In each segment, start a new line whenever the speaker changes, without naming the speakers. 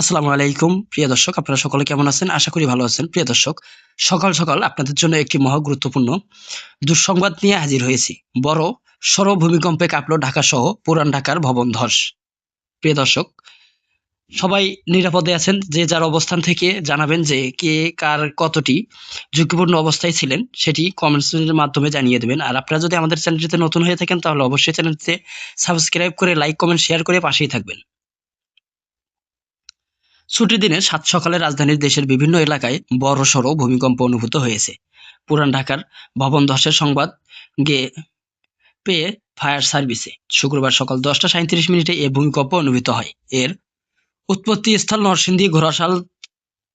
আসসালামু আলাইকুম, প্রিয় দর্শক, আপনারা সকলে কেমন আছেন? আশা করি ভালো আছেন। প্রিয় দর্শক, সকাল সকাল আপনাদের জন্য একটি মহা গুরুত্বপূর্ণ দুঃসংবাদ নিয়ে হাজির হয়েছি। বড় সড় ভূমিকম্পে কাঁপলো ঢাকা সহ পুরান ঢাকার ভবন ধস। প্রিয় দর্শক, সবাই নিরাপদে আছেন? যে যার অবস্থান থেকে জানাবেন যে কে কার কতটি ঝুঁকিপূর্ণ অবস্থায় ছিলেন, সেটি কমেন্টসের মাধ্যমে জানিয়ে দেবেন। আর আপনারা যদি আমাদের চ্যানেলটিতে নতুন হয়ে থাকেন, তাহলে অবশ্যই চ্যানেলটিতে সাবস্ক্রাইব করে লাইক কমেন্ট শেয়ার করে পাশেই থাকবেন। ছুটির দিনে সাত সকালে রাজধানীর দেশের বিভিন্ন এলাকায় বড়সড় ভূমিকম্প অনুভূত হয়েছে। পুরান ঢাকার ভবন ধসের সংবাদ গিয়ে পেয়ে ফায়ার সার্ভিসে। শুক্রবার সকাল দশটা সাঁত্রিশ মিনিটে এ ভূমিকম্প অনুভূত হয়। এর উৎপত্তি স্থল নরসিংদী ঘোড়াশাল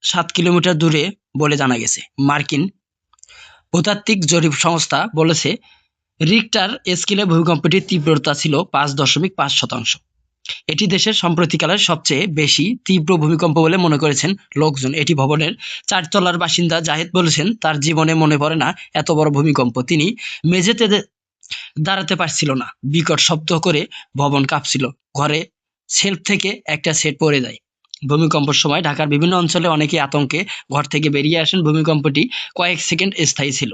সাত কিলোমিটার দূরে বলে জানা গেছে। মার্কিন ভূতাত্ত্বিক জরিপ সংস্থা বলেছে, রিক্টার স্কেলে ভূমিকম্পটির তীব্রতা ছিল পাঁচ দশমিক পাঁচ শতাংশ। এটি দেশের সম্প্রতিকালের সবচেয়ে বেশি তীব্র ভূমিকম্প বলে মনে করেছেন লোকজন। এটি ভবনের চারতলার বাসিন্দা জাহেদ বলেছেন, তার জীবনে মনে পড়ে না এত বড় ভূমিকম্প। তিনি মেঝেতে দাঁড়াতে পারছিল না, বিকট শব্দ করে ভবন কাঁপছিল। ঘরে সেলফ থেকে একটা সেট পড়ে যায়। ভূমিকম্পের সময় ঢাকার বিভিন্ন অঞ্চলে অনেকে আতঙ্কে ঘর থেকে বেরিয়ে আসেন। ভূমিকম্পটি কয়েক সেকেন্ড স্থায়ী ছিল।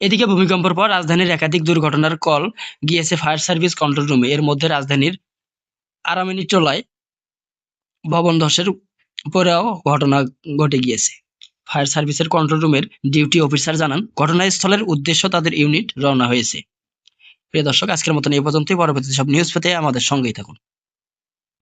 এদিকে ভূমিকম্পের পর রাজধানীর একাধিক দুর্ঘটনার কল গিয়েছে ফায়ার সার্ভিস কন্ট্রোল রুমে। এর মধ্যে রাজধানীর আরামিনী টোলায় ভবন ধসের পরেও ঘটনা ঘটে গিয়েছে। ফায়ার সার্ভিসের কন্ট্রোল রুমের ডিউটি অফিসার জানান, ঘটনাস্থলের উদ্দেশ্য তাদের ইউনিট রওনা হয়েছে। প্রিয় দর্শক, আজকের মতন এই পর্যন্তই। পরবর্তী সব নিউজ পেতে আমাদের সঙ্গেই থাকুন।